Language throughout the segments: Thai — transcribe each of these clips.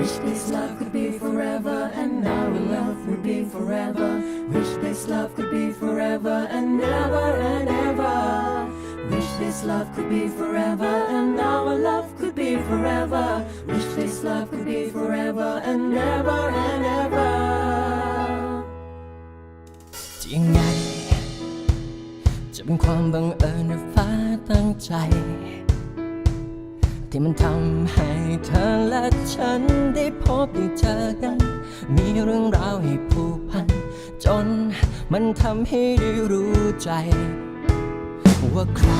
Wish this love could be forever and our love would be forever. Wish this love could be forever and never and ever. Wish this love could be forever and our love could be forever. Wish this love could be forever and never and ever. จะยังไงจะเป็นความบังเอิญหรือฟ้าตั้งใจ ที่มันทำให้เธอและฉันได้พบได้เจอกัน มีเรื่องราวให้ผูกพัน จนมันทำให้ได้รู้ใจ ว่าใคร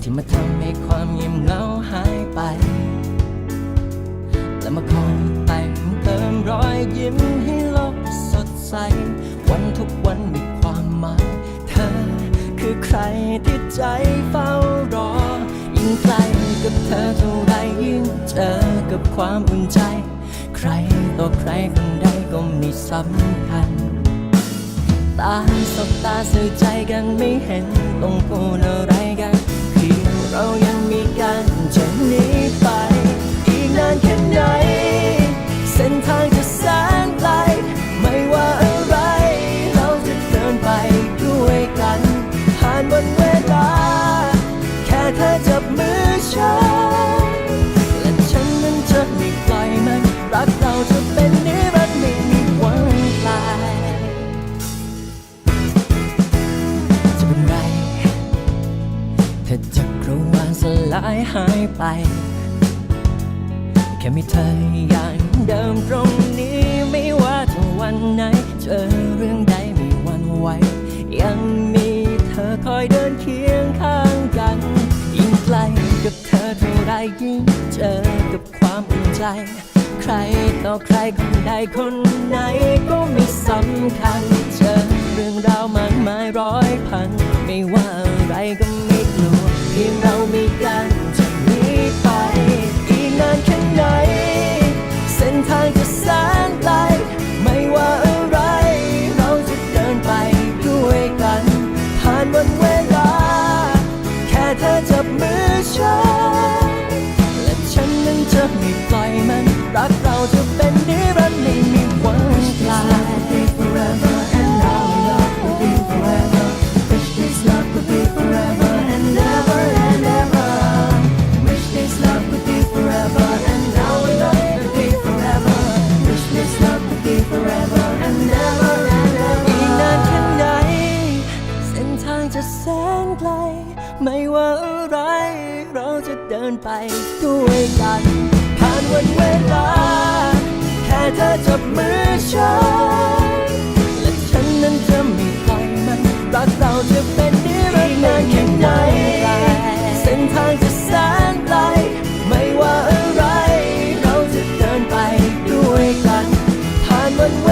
ที่มาทำให้ความเงียบเหงาหายไป และมาคอยแต่งเติมรอยยิ้มให้โลกสดใส วันทุกวันมีความหมาย เธอคือใครที่ใจเฝ้ารอ กับความอุ่นใจ ใครต่อใครคนใดก็มีสำคัญตาสบตาสื่อใจกันไม่เห็นต้องพูดอะไรกันเพียงเรายังายหายไป แค่มีเธออย่างเดิมตรงนี้ไม่ว่าจะวันไหน เจอเรื่องใดไม่วันไหวยังมีเธอคอยเดินเคียงข้างกัน ยิ่งใกลกับเธอเท่าไรยิ่งเจอกับความอุ่นใจ ใครต่อใครคนใดคนไหนก็ไม่สำคัญ เจอเรื่องราวมากมายร้อยพัน ไม่ว่าอะไรก็ไม่างจะแสนไกล ไม่ว่าอะไร เราจะเดินไปด้วยกัน ผ่านวันเวลา แค่เธอจับมือฉัน และฉันนั้นจะไม่ปล่อยมัน รักเราจะเป็นนิรันดร์นานแค่ไหน เส้นทางจะแสนไกล ไม่ว่าอะไร เราจะเดินไปด้วยกัน ผ่านวันเว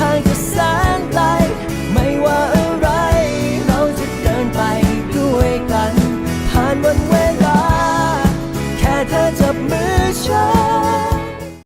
ราจ